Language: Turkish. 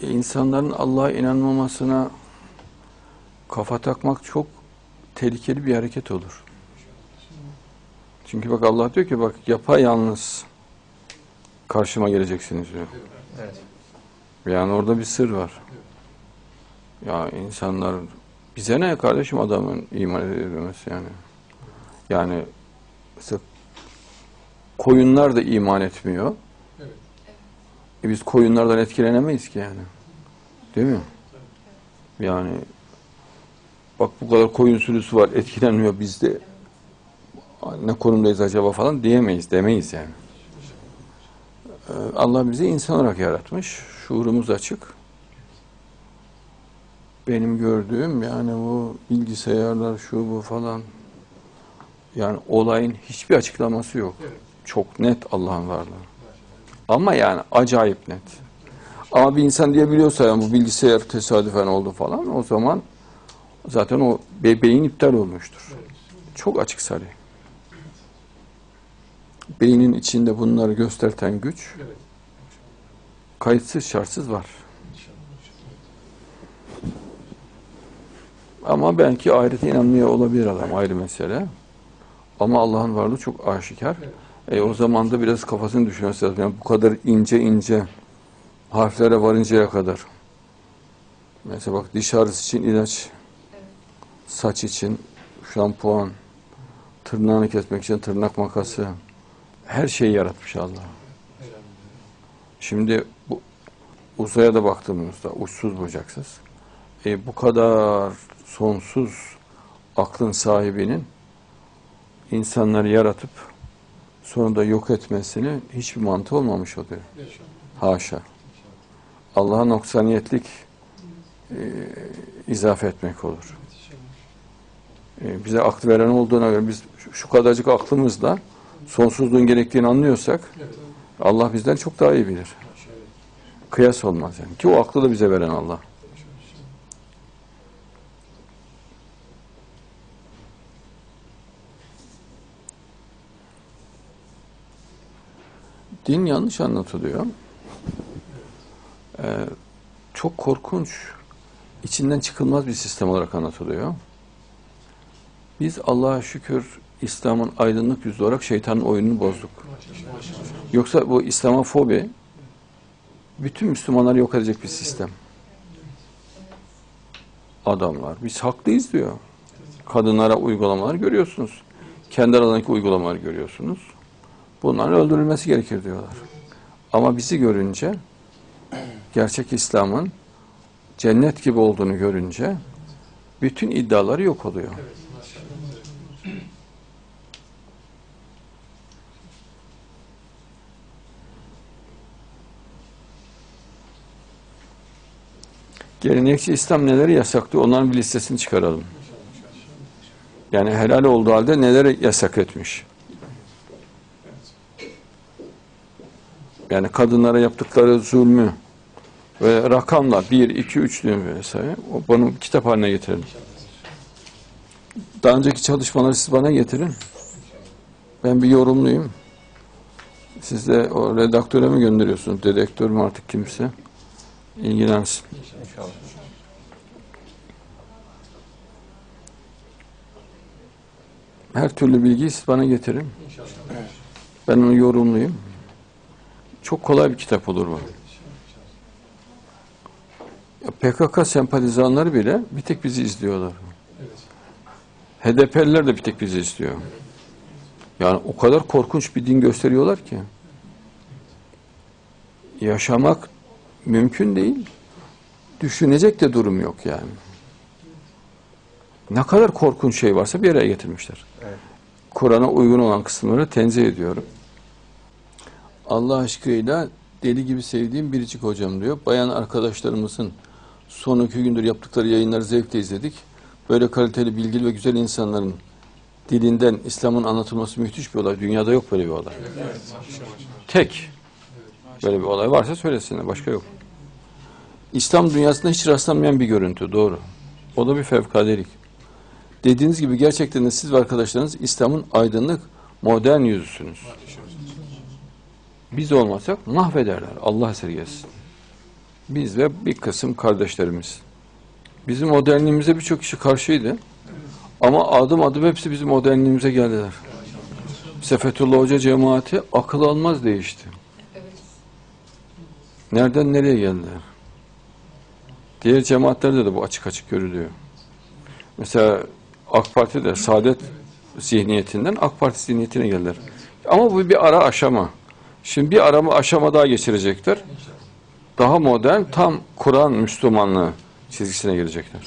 insanların Allah'a inanmamasına kafa takmak çok tehlikeli bir hareket olur. Çünkü bak Allah diyor ki bak yapayalnız karşıma geleceksiniz diyor. Evet. Yani orada bir sır var. Ya insanlar bize ne kardeşim adamın iman edilmesi yani. Yani mesela koyunlar da iman etmiyor. E biz koyunlardan etkilenemeyiz ki yani. Değil mi? Yani bak bu kadar koyun sürüsü var etkilenmiyor biz de ne konumdayız acaba falan diyemeyiz, demeyiz yani. Ee, Allah bizi insan olarak yaratmış. Şuurumuz açık. Benim gördüğüm yani bu bilgisayarlar şu bu falan yani olayın hiçbir açıklaması yok. Çok net Allah'ın varlığı. Ama yani acayip net. Ama bir insan diyebiliyorsa yani bu bilgisayar tesadüfen oldu falan o zaman zaten o be- beyin iptal olmuştur. Çok açık sarı. Beynin içinde bunları gösterten güç kayıtsız şartsız var. Ama belki ahirete inanmıyor olabilir adam ayrı mesele. Ama Allah'ın varlığı çok aşikar. Evet. E, o zaman da biraz kafasını düşünmesi lazım. Yani bu kadar ince ince harflere varıncaya kadar. Mesela bak diş ağrısı için ilaç, saç için şampuan, tırnağını kesmek için tırnak makası. Her şeyi yaratmış Allah. Şimdi bu uzaya da baktığımızda uçsuz bucaksız. E, bu kadar sonsuz aklın sahibinin insanları yaratıp sonra da yok etmesini hiçbir mantığı olmamış oluyor. Haşa. Allah'a noksaniyetlik e, izafe etmek olur. E, bize aklı veren olduğuna göre biz şu- kadarcık aklımızla sonsuzluğun gerektiğini anlıyorsak. Allah bizden çok daha iyi bilir. Kıyas olmaz yani. Ki o aklı da bize veren Allah. Din yanlış anlatılıyor. Ee, çok korkunç, içinden çıkılmaz bir sistem olarak anlatılıyor. Biz Allah'a şükür İslam'ın aydınlık yüzü olarak şeytanın oyununu bozduk. Yoksa bu İslamofobi bütün Müslümanları yok edecek bir sistem. Adamlar biz haklıyız diyor. Kadınlara uygulamalar görüyorsunuz. Kendi aralarındaki uygulamaları görüyorsunuz. Bunların öldürülmesi gerekir diyorlar. Ama bizi görünce gerçek İslam'ın cennet gibi olduğunu görünce bütün iddiaları yok oluyor. Gelenekçi İslam neleri yasaklıyor onların bir listesini çıkaralım. Yani helal olduğu halde neleri yasak etmiş. Yani kadınlara yaptıkları zulmü ve rakamla 1, 2, 3 diyor vesaire. O Bunu kitap haline getirelim. Daha önceki çalışmaları siz bana getirin. Ben bir yorumluyum. Siz de o redaktöre mi gönderiyorsunuz? Dedektör mü artık kimse? İlgilensin. İnşallah. Her türlü bilgiyi siz bana getirin. İnşallah. Ben onu yorumlayayım. Çok kolay bir kitap olur bu. Ya PKK sempatizanları bile bir tek bizi izliyorlar. HDP'liler de bir tek bizi izliyor. Yani o kadar korkunç bir din gösteriyorlar ki. Yaşamak mümkün değil. Düşünecek de durum yok yani. Ne kadar korkunç şey varsa bir araya getirmişler. Evet. Kur'an'a uygun olan kısımları tenzih ediyorum. Allah aşkıyla deli gibi sevdiğim biricik hocam diyor. Bayan arkadaşlarımızın son iki gündür yaptıkları yayınları zevkle izledik. Böyle kaliteli, bilgili ve güzel insanların dilinden İslam'ın anlatılması müthiş bir olay. Dünyada yok böyle bir olay. Evet. Tek böyle bir olay varsa söylesinler. Başka yok. İslam dünyasında hiç rastlanmayan bir görüntü. Doğru. O da bir fevkadelik. Dediğiniz gibi gerçekten de siz ve arkadaşlarınız İslam'ın aydınlık, modern yüzüsünüz. Biz olmasak mahvederler. Allah esirgesin. Biz ve bir kısım kardeşlerimiz. Bizim modernliğimize birçok kişi karşıydı. Ama adım adım hepsi bizim modernliğimize geldiler. Sefetullah Hoca cemaati akıl almaz değişti. Nereden nereye geldiler? Diğer cemaatlerde de bu açık açık görülüyor. Mesela AK Parti de Saadet zihniyetinden AK Parti zihniyetine geldiler. Ama bu bir ara aşama. Şimdi bir arama aşama daha geçirecekler. Daha modern, tam Kur'an Müslümanlığı çizgisine girecekler.